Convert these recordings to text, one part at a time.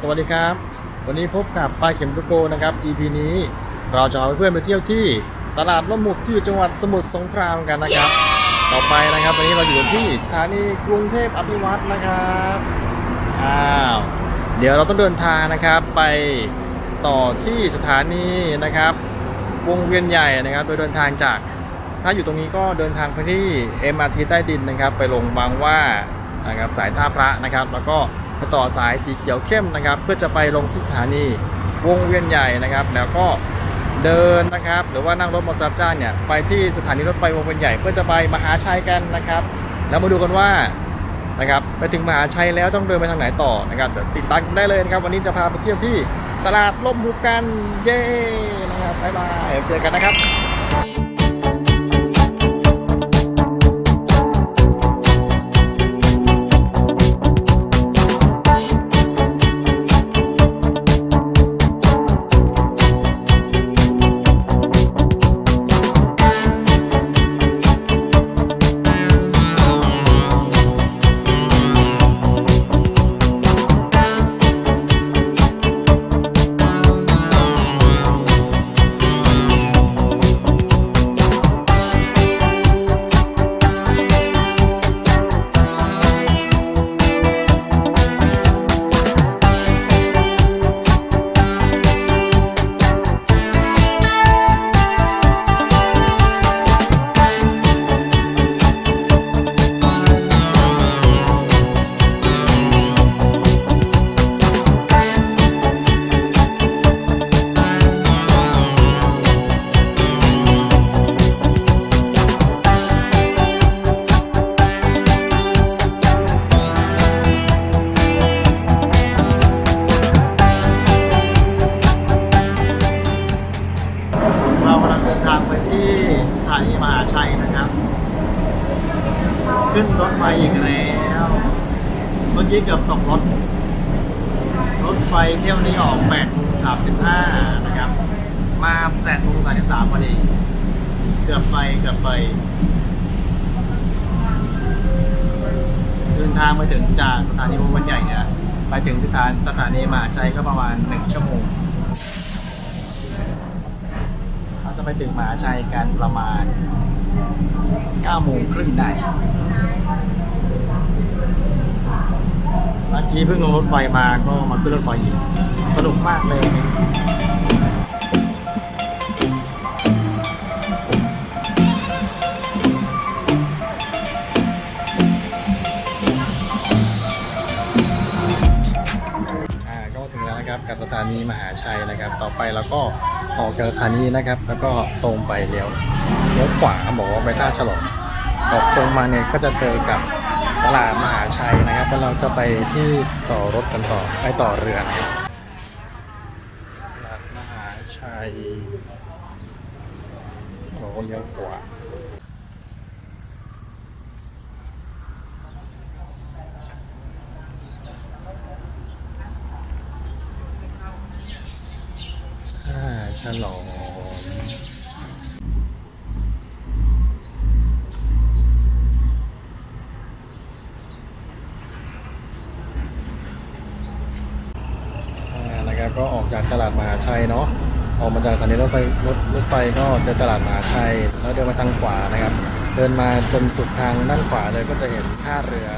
สวัสดีครับ วันนี้พบกับปลายเข็มตุโกนะครับ EP นี้เราจะเอาเพื่อนไปเที่ยวที่ตลาดล่มหมุกที่อยู่จังหวัดสมุทรสงครามกันนะครับ ต่อไปนะครับวันนี้เราอยู่ที่สถานีกรุงเทพอภิวัตรนะครับอ้าวเดี๋ยวเราต้องเดินทางนะครับไปต่อที่สถานีนะครับวงเวียนใหญ่นะครับ โดยเดินทางจาก ถ้าอยู่ตรงนี้ก็เดินทางไปที่ MRT ใต้ดินนะครับ ไปลงบางว่านะครับสายท่าพระนะครับ แล้วก็ ไปต่อสายสีเขียวเข้มนะครับ เพื่อจะไปลงที่สถานีวงเวียนใหญ่นะครับ แล้วก็เดินนะครับ หรือว่านั่งรถมอเตอร์ไซค์จ้าเนี่ยไปที่สถานีรถไฟวงเวียนใหญ่เพื่อจะไปมหาชัยกันนะครับ แล้วมาดูกันว่านะครับไปถึงมหาชัยแล้วต้องเดินไปทางไหนต่อนะครับเดี๋ยวติดตามได้เลยนะครับ วันนี้จะพาไปเที่ยวที่ตลาดล่มหุกกันเย้นะครับบ๊ายบายเจอกันนะครับ เที่ยวนี้ออก8โมง35นะครับ มา8โมง33พอดีเกือบไปเกือบไปเดินทางไปถึงจากสถานีวงเวียนใหญ่เนี่ยไปถึงสถานสถานีมหาชัยก็ประมาณ1ชั่วโมงเราจะไปถึงมหาชัยกันประมาณ9โมงครึ่งได้ เมื่อกี้เพิ่งลงรถไฟมาก็มาขึ้นรถไฟอีกสนุกมากเลยอาก็ถึงแล้วนะครับกับสถานีมหาชัยนะครับ ต่อไปเราก็ออกจากสถานีนะครับ แล้วก็ตรงไปเลี้ยวเลี้ยวขวาบอกว่าไปท่าฉลองออกตรงมาเนี่ยก็จะเจอกับ ตลาดมหาชัยนะครับแล้วเราจะไปที่ต่อรถกันต่อไปต่อเรือนะครับตลาดมหาชัยบอกว่าเลี้ยวขวา ท่าฉลองอ่านะครับ ก็ออกจากตลาดมหาชัยเนาะออกมาจากสถานีรถไฟรถรถไฟก็จะตลาดมหาชัย แล้วเดินมาทางขวานะครับ เดินมาจนสุดทางด้านขวาเลยก็จะเห็นท่าเรือ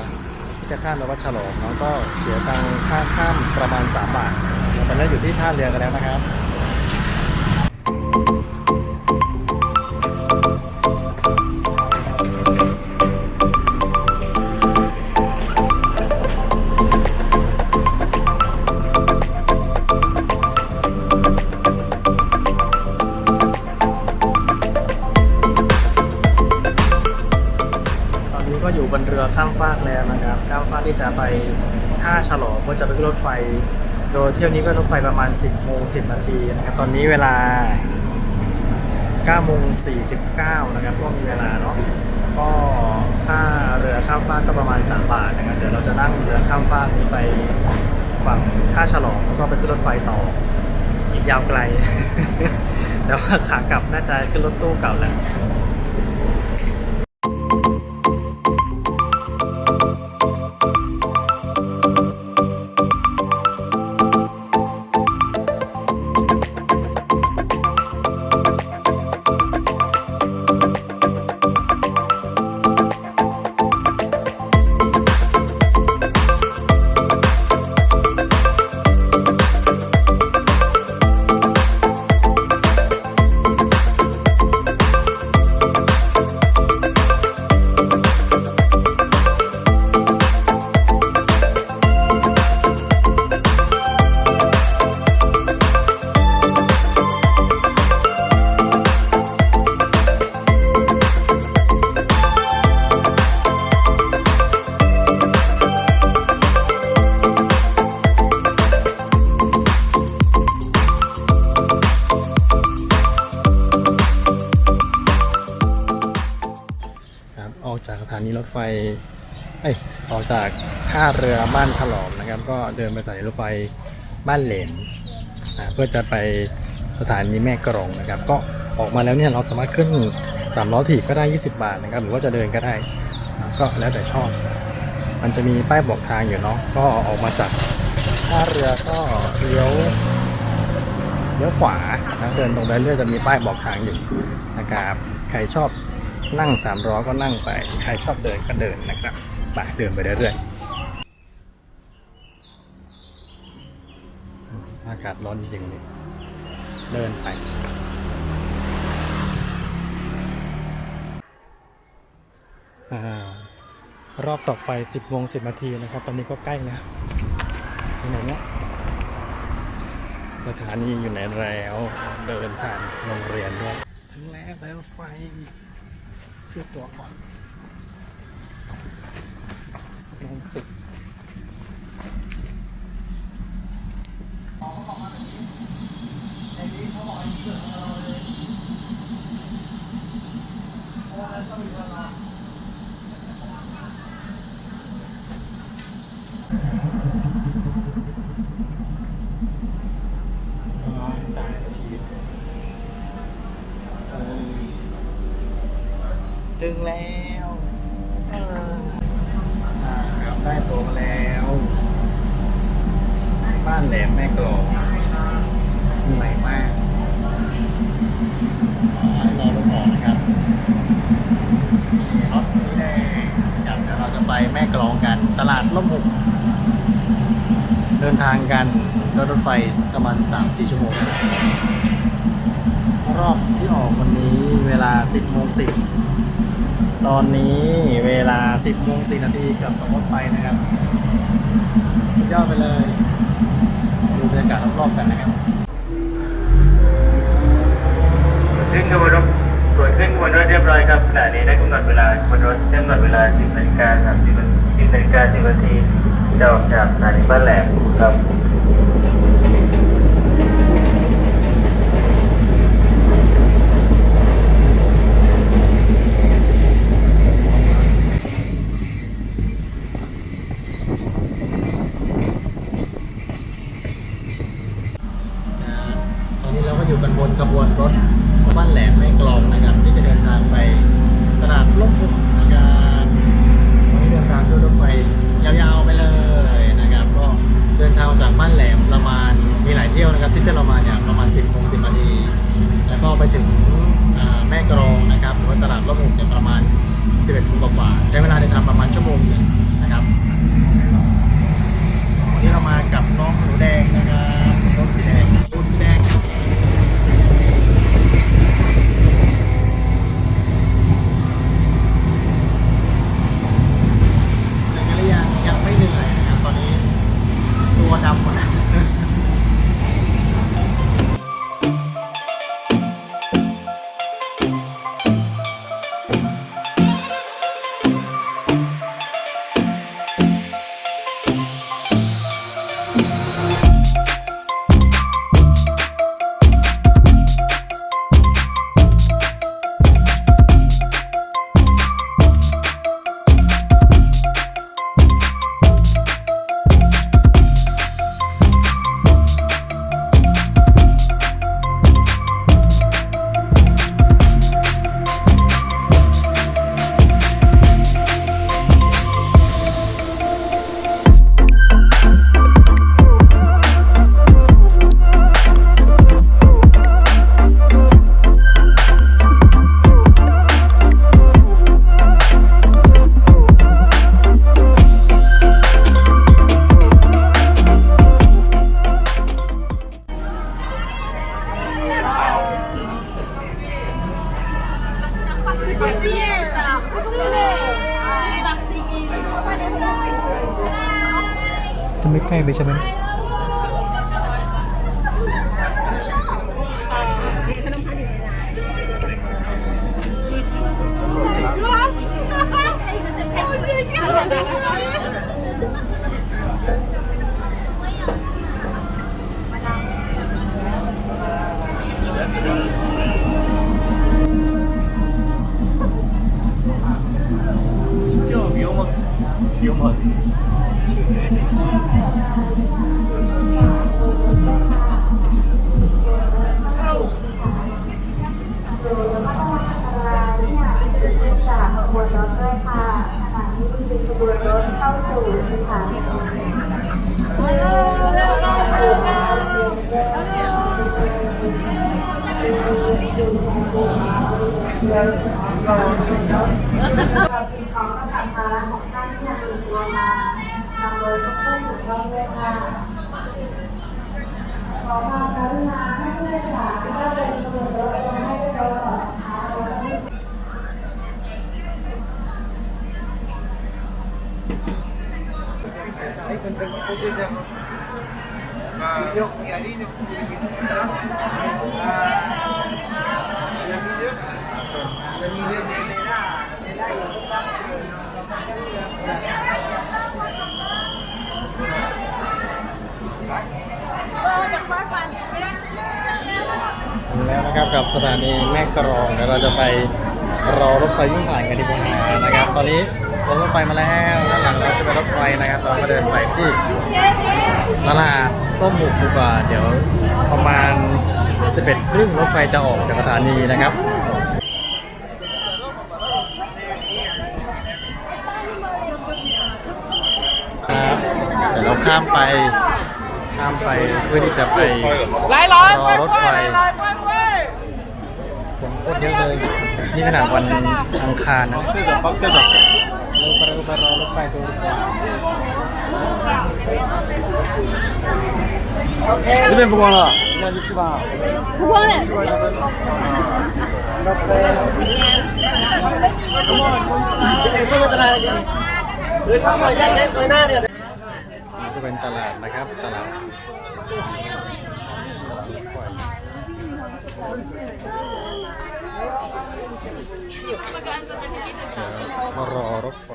ที่จะข้ามไปวัดฉลองแล้วก็เสียตังค่าข้ามประมาณ 3 บาทตอนนี้อยู่ที่ท่าเรือกันแล้วนะครับ เรือข้ามฟากแล้วนะครับ ข้ามฟากที่จะไปท่าฉลองเพื่อจะไปขึ้นรถไฟ โดยเที่ยวนี้ก็รถไฟประมาณ 10โมง10 นาทีนะครับ ตอนนี้เวลา9โมง49 นะครับก็มีเวลาเนาะ ก็ค่าเรือข้ามฟากก็ประมาณ 3 บาทนะครับ เดี๋ยวเราจะนั่งเรือข้ามฟากนี้ไปฝั่งท่าฉลองแล้วก็ไปขึ้นรถไฟต่อ อีกยาวไกล แต่ว่าขากลับน่าจะขึ้นรถตู้เก่าแหละ สถานีรถไฟเอ้ยออกจากท่าเรือบ้านฉลอมนะครับ ก็เดินไปสถานีรถไฟบ้านเหลนเพื่อจะไปสถานีแม่กรองนะครับ ก็ออกมาแล้วเนี่ยเราสามารถขึ้นสามล้อถีบก็ได้ 20 บาทนะครับ หรือว่าจะเดินก็ได้ ก็แล้วแต่ชอบ มันจะมีป้ายบอกทางอยู่เนาะก็ออกมาจากท่าเรือก็เลี้ยวเลี้ยวขวานะเดินตรงไปเรื่อยจะมีป้ายบอกทางอยู่นะครับใครชอบ นั่งสามล้อก็นั่งไป ใครชอบเดินก็เดินนะครับไปเดินไปเรื่อยๆอากาศร้อนจริงๆเลยเดินไปอ่ารอบต่อไป 10โมง10นาทีนะครับ ตอนนี้ก็ใกล้แล้วอยู่ไหนเนี่ยสถานีอยู่ไหนแล้ว เดินผ่านโรงเรียนด้วย ถึงแล้วแล้วไฟ ชื่อตัวก่อนสิบโมงสิบตายแล้วชีวิตเออถึงแล้วเอออ่าครับได้ตัวมาแล้ว บ้านแหลมแม่กลองเหนื่อยมากอ๋อรอรถออกนะครับนี่รถสีแดงครับเดี๋ยวเราจะไปแม่กลองกัน ตลาดล่มหุบเดินทาง กันด้วยรถไฟประมาณ3-4 ชั่วโมง รอบที่ออกวันนี้เวลา 10โมง10 ตอนนี้เวลา 10โมง4นาทีกับรถไฟนะครับสุดยอไปเลย ดูบรรยากาศรอบๆกันนะครับขึ้นขบ วนขึ้นบวนรถเรียบร้อยครับขณะนี้ได้กำหนดเวลาบวนรถกำหนดเวลา 10นาฬิกา30นาที10นาฬิกา10นาทีจะออกจากสถานีบ้านแหลมครับ ใช้เวลาเดินทางประมาณชั่วโมงหนึ่งนะครับวันนี้เรามากับน้องหนูแดงนะครับรถสีแดงรถสีแดงเหนื่อยหรือยังยังไม่เหนื่อยนะครับตอนนี้ตัวดำหมดแล้ว Pastiesa, Udule, Sini Baksigi. Tembik kayak bisa main. ม่ใกล้ไปใช่ไห ม What จากขบวนรถด้วยค่ะขณะที่มีขบวนรถเข้าสู่สถานีความผิดของกำกับ แล้วก็ถึงแล้วนะครับกับสถานีแม่กรองเดี๋ยวเราจะไปรอรถไฟวิ่งผ่านกันดีกว่านะครับ ตอนนี้รถไฟมาแล้วด้านหลังเราจะเป็นรถไฟนะครับ เราก็เดินไปที่ตลาดต้มหมูดีกว่าเดี๋ยวประมาณ11ครึ่งรถไฟจะออกจากสถานีนะครับเดี๋ยวเรา ข้ามไป ข้ามไปเพื่อที่จะไปรอรถไฟคนโคตรเยอะเลย นี่ขนาดวันอังคารนะเสื้อแบบป๊อเสื้อแบบเราไปรอรถไฟตัวนี่เป็นพวงเหรอมายุชิบาพวงเลยรถไฟเอ็กซ์เวทนาเลยคือทำอะไรแยกเล็กซอยหน้าเนี่ย เป็นตลาดนะครับ ตลาดมารอรถไฟ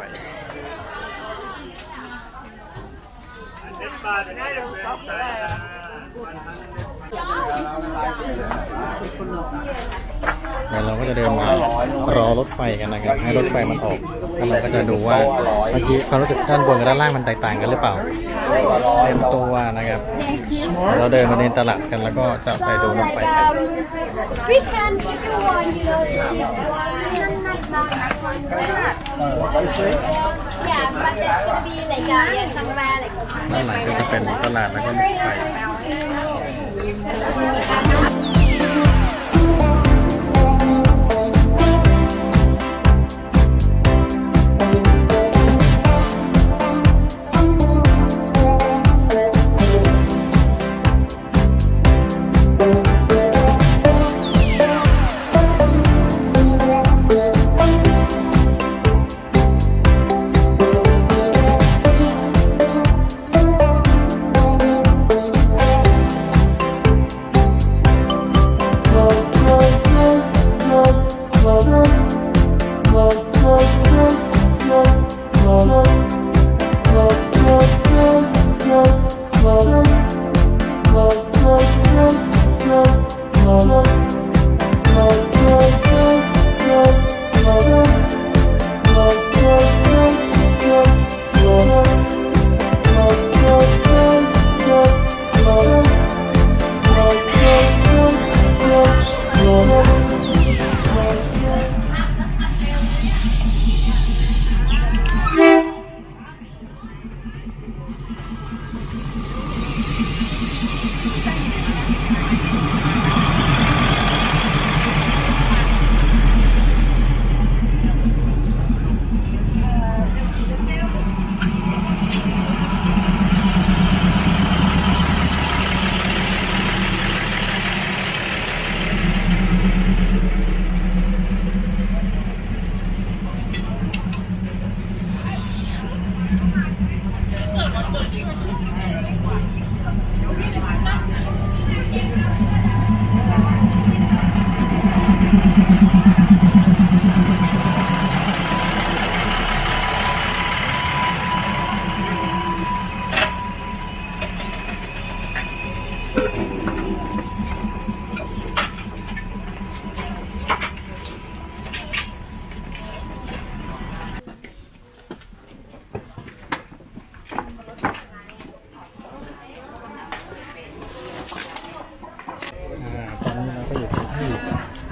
เดี๋ยวเราก็จะเดินมารอรถไฟกันนะครับ ให้รถไฟมันออกแล้วเราก็จะดูว่าเมื่อกี้ความรู้สึกด้านบนกับด้านล่างมันแตกต่างกันหรือเปล่า เตรียมตัวนะครับ เราเดินมาในตลาดกันแล้วก็จะไปดูรถไฟกัน We can take a one year trip Yeah but there's านหลัก็จะเป็นตลาดแล้วก็ไป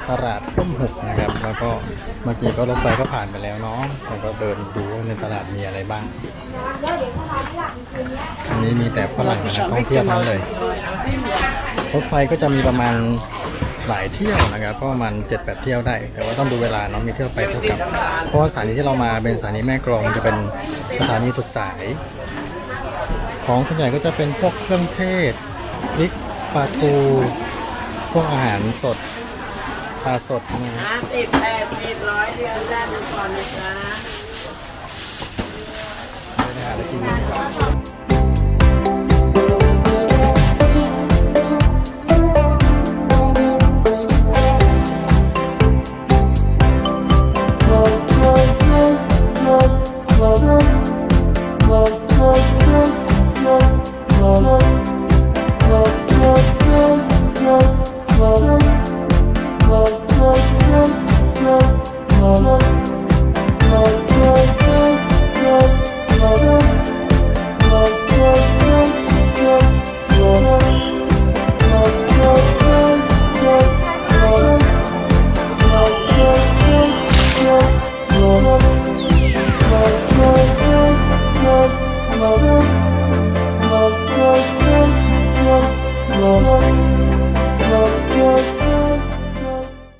ตลาดร่มหุบนะครับ แล้วก็เมื่อกี้ก็รถไฟก็ผ่านไปแล้วเนาะแล้วก็เดินดูว่าในตลาดมีอะไรบ้าง อันนี้มีแต่ฝรั่งนะครับท่องเที่ยวทั้งนั้นเลยรถไฟก็จะมีประมาณหลายเที่ยวนะครับก็ประมาณ7-8เที่ยวได้ แต่ว่าต้องดูเวลาเนาะมีเที่ยวไปเที่ยวกลับ เพราะว่าสถานีที่เรามาเป็นสถานีแม่กลองจะเป็นสถานีสุดสาย ของส่วนใหญ่ก็จะเป็นพวกเครื่องเทศพริกปลาทูพวกอาหารสด ปลาสดนะห้าสิบแปดสิบร้อยเดียวได้ดูก่อนนะจ๊ะ ไม่ได้หาอะไรกิน